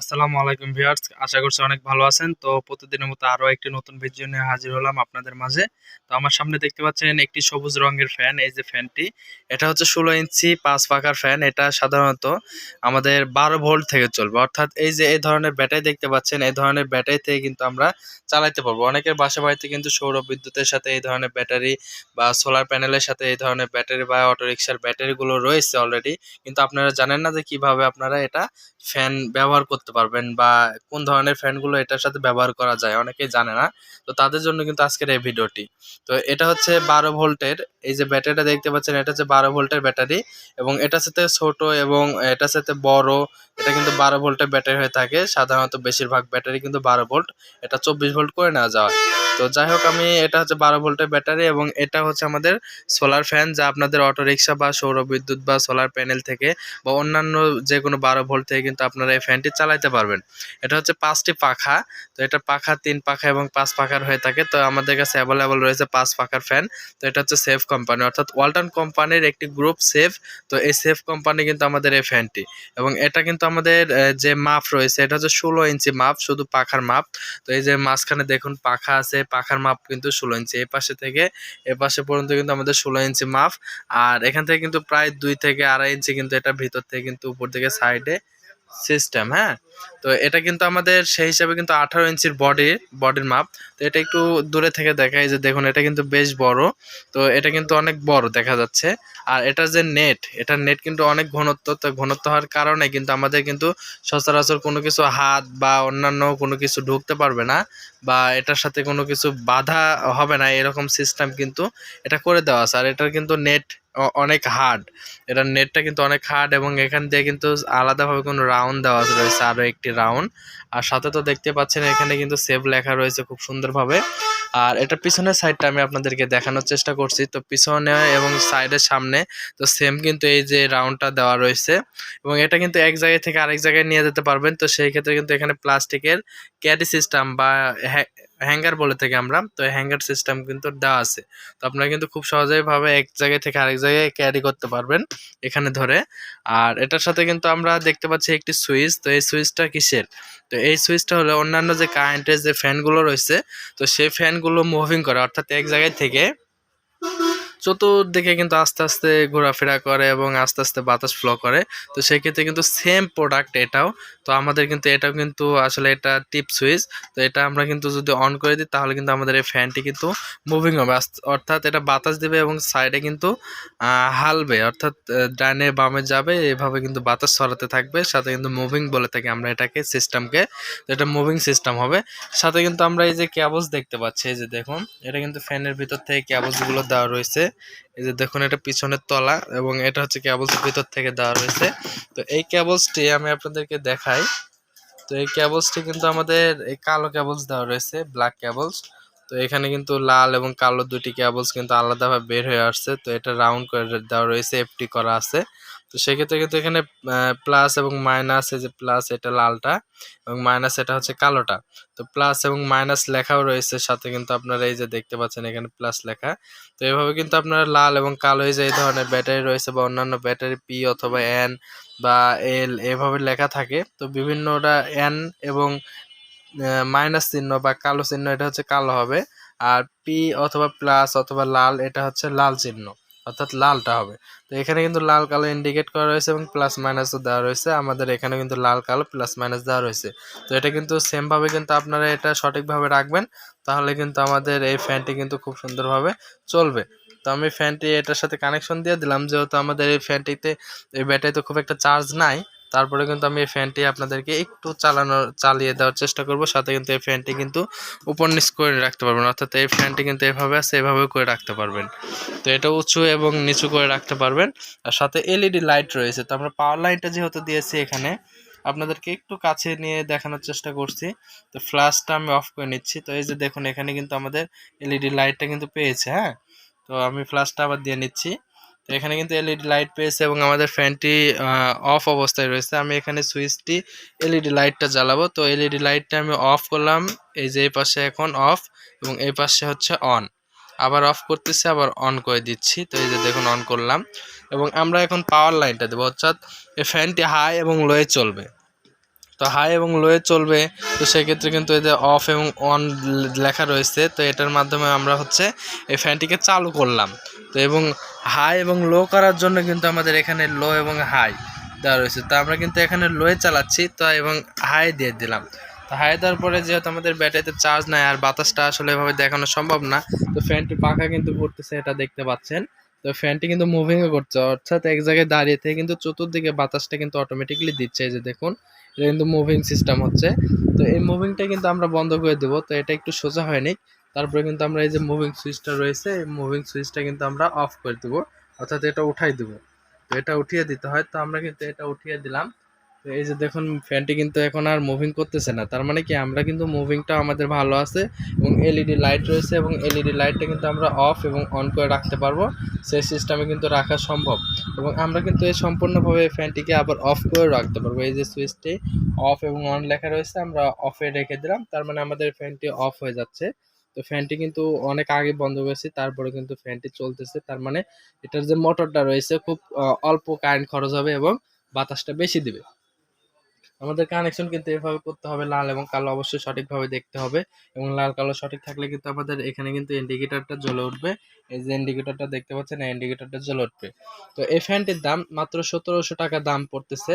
আসসালামু আলাইকুম ভিউয়ার্স, আশা করছি অনেক ভালো আছেন। তো প্রতিদিনের মতো আরও একটি নতুন ভিডিও নিয়ে হাজির হলাম আপনাদের মাঝে। তো আমার সামনে দেখতে পাচ্ছেন একটি সবুজ রঙের ফ্যান, এই যে ফ্যানটি। এটা হচ্ছে ষোলো ইঞ্চি পাঁচ পাখার ফ্যান, এটা সাধারণত আমাদের বারো ভোল্ট থেকে চলবে। অর্থাৎ এই যে এই ধরনের ব্যাটারি দেখতে পাচ্ছেন, এই ধরনের ব্যাটারি থেকে কিন্তু আমরা চালাতে পারব। অনেকের বাসা বাড়িতে কিন্তু সৌর বিদ্যুতের সাথে এই ধরনের ব্যাটারি বা সোলার প্যানেলের সাথে এই ধরনের ব্যাটারি বা অটোরিকশার ব্যাটারিগুলো রয়েছে অলরেডি কিন্তু আপনারা জানেন না যে কীভাবে আপনারা এটা ফ্যান ব্যবহার পারবেন বা কোন ধরনের ফ্যানগুলো এটার সাথে ব্যবহার করা যায় অনেকেই জানে না। তো তাদের জন্য কিন্তু আজকের এই ভিডিওটি। তো এটা হচ্ছে বারো ভোল্টের, এই যে ব্যাটারিটা দেখতে পাচ্ছেন, এটা হচ্ছে বারো ভোল্টের ব্যাটারি এবং এটার সাথে ছোট এবং এটার সাথে বড় এটা কিন্তু বারো ভোল্টের ব্যাটারি হয়ে থাকে। সাধারণত বেশিরভাগ ব্যাটারি কিন্তু বারো ভোল্ট। এটা চব্বিশ ভোল্ট করে নেওয়া যায়। তো যাই হোক, আমি এটা হচ্ছে বারো ভোল্টের ব্যাটারি এবং এটা হচ্ছে আমাদের সোলার ফ্যান যা আপনাদের অটো রিক্সা বা সৌর বিদ্যুৎ বা সোলার প্যানেল থেকে বা অন্যান্য যে কোনো বারো ভোল্ট থেকে কিন্তু আপনারা এই ফ্যানটি চালাইতে পারবেন। এটা হচ্ছে পাঁচটি পাখা। তো এটা পাখা তিন পাখা এবং পাঁচ পাখার হয়ে থাকে। তো আমাদের কাছে অ্যাভেলেবল রয়েছে পাঁচ পাখার ফ্যান তো এটা হচ্ছে সেফ কোম্পানি অর্থাৎ ওয়ালটন কোম্পানির একটি গ্রুপ সেফ তো এই সেফ কোম্পানি কিন্তু আমাদের এই ফ্যানটি এবং এটা কিন্তু আমাদের যে মাপ রয়েছে, এটা হচ্ছে ষোলো ইঞ্চি মাপ, শুধু পাখার মাপ। তো এই যে মাঝখানে দেখুন, পাখা আছে, পাখার মাপ কিন্তু ষোলো ইঞ্চি। এই পাশে থেকে, এ পাশে পর্যন্ত কিন্তু আমাদের ষোলো ইঞ্চি মাপ। আর এখান থেকে কিন্তু প্রায় দুই থেকে আড়াই ইঞ্চি কিন্তু এটা ভিতর থেকে কিন্তু উপর থেকে সাইডে সিস্টেম হ্যাঁ? তো এটা কিন্তু আমাদের সেই হিসাবে কিন্তু আঠারো ইঞ্চির বডি বডির মাপ। তো এটা একটু দূরে থেকে দেখায় যে দেখুন, এটা কিন্তু বেশ বড়। তো এটা কিন্তু অনেক বড় দেখা যাচ্ছে। আর এটার যে নেট এটার নেট কিন্তু অনেক ঘনত্ব। তো ঘনত্ব হওয়ার কারণে কিন্তু আমাদের কিন্তু সচরাচর কোনো কিছু হাত বা অন্যান্য কোনো কিছু ঢুকতে পারবে না। বা এটার সাথে কোনো কিছু বাধা হবে না, এরকম সিস্টেম কিন্তু এটা করে দেওয়া আছে। আর এটার কিন্তু নেট অনেক হার্ড এটার নেটটা কিন্তু অনেক হার্ড এবং এখান দিয়ে কিন্তু আলাদাভাবে কোনো রাউন্ড দেওয়া রয়েছে আরও একটি রাউন্ড আর সাথে তো দেখতে পাচ্ছেন এখানে কিন্তু সেভ লেখা রয়েছে খুব সুন্দরভাবে। আর এটা পিছনের সাইডটা আমি আপনাদেরকে দেখানোর চেষ্টা করছি। তো পিছনে এবং সাইডের সামনে, তো সেম কিন্তু এই যে রাউন্ডটা দেওয়া রয়েছে। এবং এটা কিন্তু এক জায়গা থেকে আরেক জায়গায় নিয়ে যেতে পারবেন। তো সেই ক্ষেত্রে কিন্তু এখানে প্লাস্টিকের ক্যারি সিস্টেম বা হ্যাঙ্গার বলে থাকি আমরা, তো হ্যাঙ্গার সিস্টেম কিন্তু দেওয়া আছে। তো আপনারা কিন্তু খুব সহজেই ভাবে এক জায়গায় থেকে আরেক জায়গায় ক্যারি করতে পারবেন এখানে ধরে। আর এটার সাথে কিন্তু আমরা দেখতে পাচ্ছি একটি সুইচ তো এই সুইচটা কিসের? তো এই সুইচটা হলো অন্যান্য যে কারেন্টের যে ফ্যানগুলো রয়েছে, তো সেই ফ্যানগুলো মুভিং করে, অর্থাৎ এক জায়গায় থেকে চতুর্দিকে কিন্তু আস্তে আস্তে ঘোরাফেরা করে এবং আস্তে আস্তে বাতাস ফ্লো করে। তো সেক্ষেত্রে কিন্তু সেম প্রোডাক্ট এটাও। তো আমাদের কিন্তু এটাও কিন্তু আসলে এটা টিপ সুইচ তো এটা আমরা কিন্তু যদি অন করে দিই, তাহলে কিন্তু আমাদের এই ফ্যানটি কিন্তু মুভিং হবে। অর্থাৎ এটা বাতাস দিবে এবং সাইডে কিন্তু হালবে। অর্থাৎ ডানে বামে যাবে, এভাবে কিন্তু বাতাস ছড়াতে থাকবে। সাথে কিন্তু মুভিং বলে থাকি আমরা এটাকে সিস্টেমকে তো এটা মুভিং সিস্টেম হবে। সাথে কিন্তু আমরা এই যে ক্যাবলস দেখতে পাচ্ছি, এই যে দেখুন, এটা কিন্তু ফ্যানের ভিতর থেকে ক্যাবলসগুলো দেওয়া রয়েছে। এই যে দেখুন, এটা পিছনের তলা এবং এটা হচ্ছে ক্যাবলস ভিতর থেকে দেওয়া রয়েছে। তো এই ক্যাবলসটি আমি আপনাদেরকে দেখাই। তো এই ক্যাবলসটি কিন্তু আমাদের এই কালো ক্যাবলস দেওয়া রয়েছে ব্ল্যাক ক্যাবলস তো এখানে কিন্তু লাল এবং কালো দুটি ক্যাবলস কিন্তু আলাদাভাবে বের হয়ে আসছে। তো এটা রাউন্ড করে দেওয়া রয়েছে এফটি করা আছে। তো সেক্ষেত্রে কিন্তু এখানে প্লাস এবং মাইনাস এই যে প্লাস এটা লালটা এবং মাইনাস এটা হচ্ছে কালোটা। তো প্লাস এবং মাইনাস লেখাও রয়েছে, সাথে কিন্তু আপনারা এই যে দেখতে পাচ্ছেন এখানে প্লাস লেখা। তো এভাবে কিন্তু আপনারা লাল এবং কালো এই যে এই ধরনের ব্যাটারি রয়েছে বা অন্যান্য ব্যাটারি পি অথবা এন বা এল এভাবে লেখা থাকে। তো বিভিন্নটা এন এবং মাইনাস চিহ্ন বা কালো চিহ্ন এটা হচ্ছে কালো হবে। আর পি অথবা প্লাস অথবা লাল এটা হচ্ছে লাল চিহ্ন। অর্থাৎ লালটা হবে। তো এখানে কিন্তু লাল কালো ইন্ডিকেট করা রয়েছে এবং প্লাস মাইনাসও দেওয়া রয়েছে। আমাদের এখানে কিন্তু লাল কালো প্লাস মাইনাস দেওয়া রয়েছে। তো এটা কিন্তু সেমভাবে কিন্তু আপনারা এটা সঠিকভাবে রাখবেন। তাহলে কিন্তু আমাদের এই ফ্যানটি কিন্তু খুব সুন্দরভাবে চলবে। তো আমি ফ্যানটি এটার সাথে কানেকশন দিয়ে দিলাম। যেহেতু আমাদের এই ফ্যানটিতে এই ব্যাটারিতে খুব একটা চার্জ নাই। তারপরে কিন্তু আমি এই ফ্যানটি আপনাদেরকে একটু চালানোর চালিয়ে দেওয়ার চেষ্টা করব। সাথে কিন্তু এই ফ্যানটি কিন্তু উপর নিচ করে রাখতে পারবেন। অর্থাৎ এই ফ্যানটি কিন্তু এভাবে আছে এভাবে করে রাখতে পারবেন। তো এটা উঁচু এবং নিচু করে রাখতে পারবেন। আর সাথে এলইডি লাইট রয়েছে। তো আমরা পাওয়ার লাইনটা যেহেতু দিয়েছি এখানে, আপনাদেরকে একটু কাছে নিয়ে দেখানোর চেষ্টা করছি। তো ফ্ল্যাশটা আমি অফ করে নিচ্ছি। তো এই যে দেখুন, এখানে কিন্তু আমাদের এলইডি লাইটটা কিন্তু পেয়েছে হ্যাঁ? তো আমি ফ্ল্যাশটা আবার দিয়ে নিচ্ছি। তো এখানে কিন্তু এলইডি লাইট পেয়েছে এবং আমাদের ফ্যানটি অফ অবস্থায় রয়েছে। আমি এখানে সুইচটি এলইডি লাইটটা জ্বালাবো। তো এলইডি লাইটটা আমি অফ করলাম। এই যে এই পাশে এখন অফ এবং এই পাশে হচ্ছে অন আবার অফ করতেছি, আবার অন করে দিচ্ছি। তো এই যে দেখুন অন করলাম। এবং আমরা এখন পাওয়ার লাইনটা দেবো। অর্থাৎ এই ফ্যানটি হাই এবং লোয়ে চলবে। তো হাই এবং লোয়ে চলবে, তো সেক্ষেত্রে কিন্তু যে অফ এবং অন লেখা রয়েছে, তো এটার মাধ্যমে আমরা হচ্ছে এই ফ্যানটিকে চালু করলাম। তো এবং হাই এবং লো করার জন্য কিন্তু আমাদের এখানে লো এবং হাই দেওয়া রয়েছে। তো আমরা কিন্তু এখানে লোয়ে চালাচ্ছি, তো এবং হাই দিয়ে দিলাম। তো হাই দেওয়ার পরে যেহেতু আমাদের ব্যাটারিতে চার্জ নাই আর বাতাসটা আসলে এভাবে দেখানো সম্ভব না, তো ফ্যানটি পাখা কিন্তু ঘুরতেছে এটা দেখতে পাচ্ছেন। তো ফ্যানটি কিন্তু মুভিংও করছে। অর্থাৎ এক জায়গায় দাঁড়িয়ে থেকে কিন্তু চতুর্দিকে বাতাসটা কিন্তু অটোমেটিকলি দিচ্ছে যে দেখুন, এটা কিন্তু মুভিং সিস্টেম হচ্ছে। তো এই মুভিংটা কিন্তু আমরা বন্ধ করে দেবো, তো এটা একটু সোজা হয়নি। তারপরে কিন্তু আমরা এই যে মুভিং সুইচটা রয়েছে, এই মুভিং সুইচটা কিন্তু আমরা অফ করে দেবো। অর্থাৎ এটা উঠাই দেবো। তো এটা উঠিয়ে দিতে হয়, তো আমরা কিন্তু এটা উঠিয়ে দিলাম। তো এই যে দেখুন, ফ্যানটি কিন্তু এখন আর মুভিং করতেছে না। তার মানে কি, আমরা কিন্তু মুভিংটা আমাদের ভালো আছে এবং এলইডি লাইট রয়েছে এবং এলইডি লাইটটা কিন্তু আমরা অফ এবং অন করে রাখতে পারব। সেই সিস্টেমে কিন্তু রাখা সম্ভব। এবং আমরা কিন্তু এই সম্পূর্ণভাবে ফ্যানটিকে আবার অফ করে রাখতে পারব। এই যে সুইচটি অফ এবং অন লেখা রয়েছে, আমরা অফে রেখে দিলাম। তার মানে আমাদের ফ্যানটি অফ হয়ে যাচ্ছে। তো ফ্যানটি কিন্তু অনেক আগে বন্ধ করেছি, তারপরে কিন্তু ফ্যানটি চলতেছে। তার মানে এটার যে মোটরটা রয়েছে, খুব অল্প কারেন্ট খরচ হবে এবং বাতাসটা বেশি দিবে। আমাদের কানেকশন কিন্তু এভাবে করতে হবে, লাল এবং কালো অবশ্যই সঠিকভাবে দেখতে হবে এবং লাল কালো সঠিক থাকলে কিন্তু আমাদের এখানে কিন্তু ইন্ডিকেটরটা জ্বলে উঠবে। এই যে ইন্ডিকেটরটা দেখতে পাচ্ছেন, এই ইন্ডিকেটরটা জ্বলে উঠবে। তো এই ফ্যানটির দাম মাত্র সতেরোশো টাকা দাম পড়তেছে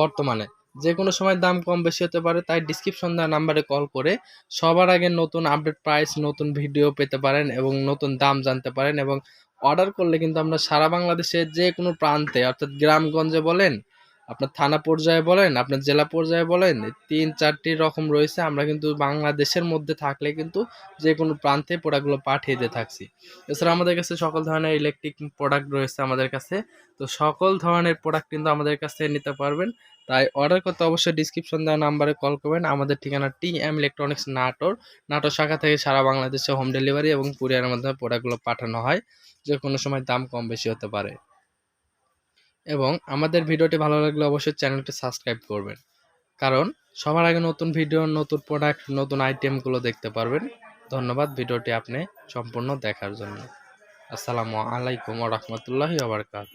বর্তমানে। যে কোনো সময় দাম কম বেশি হতে পারে, তাই ডিসক্রিপশন দেওয়া নাম্বারে কল করে সবার আগে নতুন আপডেট প্রাইস নতুন ভিডিও পেতে পারেন এবং নতুন দাম জানতে পারেন এবং অর্ডার করলে কিন্তু আমরা সারা বাংলাদেশের যে কোনো প্রান্তে, অর্থাৎ গ্রামগঞ্জে বলেন আপনার থানা পর্যায়ে বলেন, আপনার জেলা পর্যায়ে বলেন, তিন, চারটি রকম রয়েছে। আমরা কিন্তু বাংলাদেশের মধ্যে থাকলে কিন্তু যে কোনো প্রান্তে প্রোডাক্টগুলো পাঠিয়ে দিয়ে থাকছি। এছাড়া আমাদের কাছে সকল ধরনের ইলেকট্রিক প্রোডাক্ট রয়েছে আমাদের কাছে। তো সকল ধরনের প্রোডাক্ট কিন্তু আমাদের কাছ নিতে পারবেন। তাই অর্ডার করতে অবশ্যই ডিসক্রিপশন দেওয়া নাম্বারে কল করবেন। আমাদের ঠিকানা T M electronics Natore. Natore শাখা থেকে সারা বাংলাদেশে হোম ডেলিভারি এবং কুরিয়ারের মাধ্যমে প্রোডাক্টগুলো পাঠানো হয়। যে কোনো সময় দাম কম বেশি হতে পারে। এবং আমাদের ভিডিওটি ভালো লাগলে অবশ্যই চ্যানেলটি সাবস্ক্রাইব করবেন। কারণ সবার আগে নতুন ভিডিও, নতুন প্রোডাক্ট নতুন আইটেমগুলো দেখতে পারবেন। ধন্যবাদ ভিডিওটি আপনি সম্পূর্ণ দেখার জন্য। আসসালামু আলাইকুম রহমতুল্লাহি আবরকাত